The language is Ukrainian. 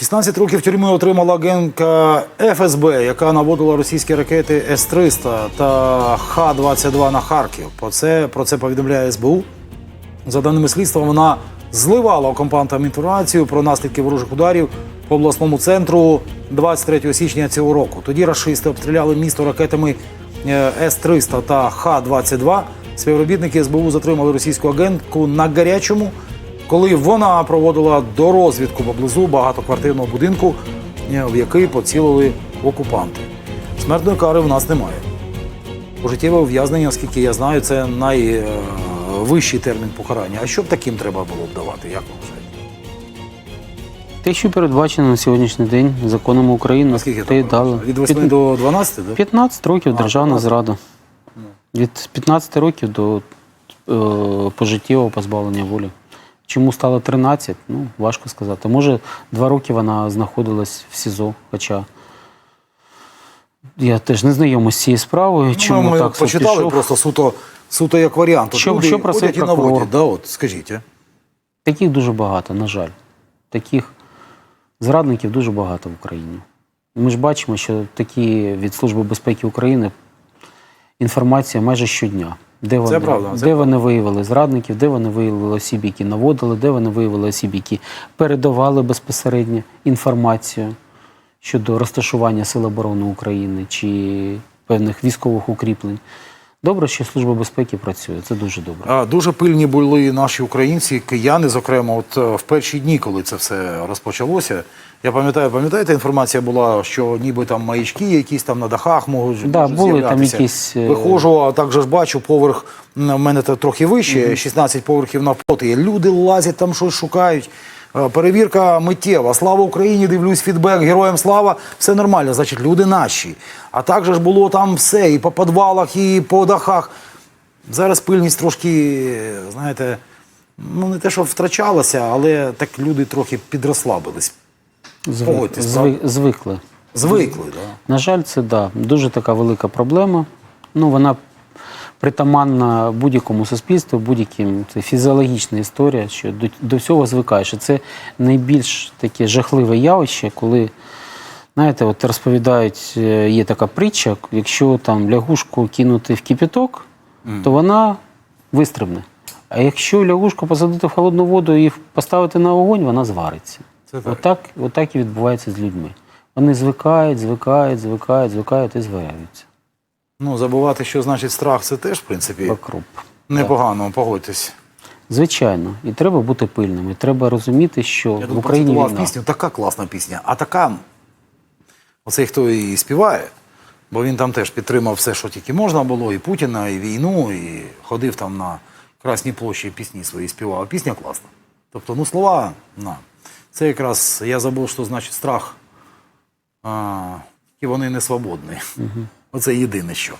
16 років тюрми отримала агентка ФСБ, яка наводила російські ракети С-300 та Х-22 на Харків. Про це, про це повідомляє СБУ. За даними слідства, вона зливала окупантам інформацію про наслідки ворожих ударів по обласному центру 23 січня цього року. Тоді рашисти обстріляли місто ракетами е, С-300 та Х-22. Співробітники СБУ затримали російську агентку на гарячому, коли вона проводила дорозвідку поблизу багатоквартирного будинку, е, в який поцілили окупанти. Смертної кари в нас немає. Пожиттєве ув'язнення, наскільки я знаю, це найвищий термін покарання. А що б таким треба було б давати? Як ви вважаєте? Те, що передбачено на сьогоднішній день законом України, Наскільки те й дали. Від 8 П'ят- до 12, так? 15 років державна 15. зрада. Від 15 років до е, пожиттєвого позбавлення волі. Чому стало 13? Ну, важко сказати. Може, два роки вона знаходилась в СІЗО, хоча я теж не знайомий з цією справою. Чому Ну, ми так почитали пішов. просто суто, суто як варіант. Що- люди що просив ходять і наводять, да, от, скажіть, а? Таких дуже багато, на жаль. Таких зрадників дуже багато в Україні. Ми ж бачимо, що такі від Служби безпеки України інформація майже щодня. Де вони, правда, це де вони виявили зрадників, де вони виявили осіб, які наводили, де вони виявили осіб, які передавали безпосередньо інформацію щодо розташування Сил оборони України чи певних військових укріплень. Добре, що Служба безпеки працює. Це дуже добре. А, Дуже пильні були наші українці, кияни, зокрема, от е, в перші дні, коли це все розпочалося. Я пам'ятаю, пам'ятаєте, інформація була, що ніби там маячки якісь там на дахах можуть Да, були там якісь, е, Виходжу, а також ж бачу поверх, в мене трохи вище, 16 поверхів навпроти. Люди лазять там щось шукають. Е, Перевірка миттєва. Слава Україні! Дивлюсь фідбек, героям слава. Все нормально, значить, люди наші. А також ж було там все, і по підвалах, і по дахах. Зараз пильність трошки, знаєте, ну не те, що втрачалася, але так люди трохи підрослабились. Звик- зви- звикли. Звикли, да. На жаль, це да, дуже така велика проблема. Ну, вона притаманна будь-якому суспільству, будь-яким це фізіологічна історія, що до, до всього звикаєш. І це найбільш таке жахливе явище, коли, знаєте, от розповідають, е, є така притча, якщо там лягушку кинути в кипяток, то вона вистрибне. А якщо лягушку посадити в холодну воду і поставити на огонь, вона звариться. Це так. Отак, отак і відбувається з людьми. Вони звикають, звикають, звикають, звикають і зваряються. Ну, забувати, що значить страх, це теж, в принципі, Покруп. непогано, погодьтесь. Звичайно, і треба бути пильним. І треба розуміти, що Я в тут Україні процитував війна. пісню, така класна пісня. А така, оцей хто її співає, бо він там теж підтримав все, що тільки можна було, і Путіна, і війну, і ходив там на Красній площі пісні свої співав. Пісня класна. Тобто, ну слова, на. Це якраз я забув, що значить страх, а, і вони не свободні. Оце єдине що.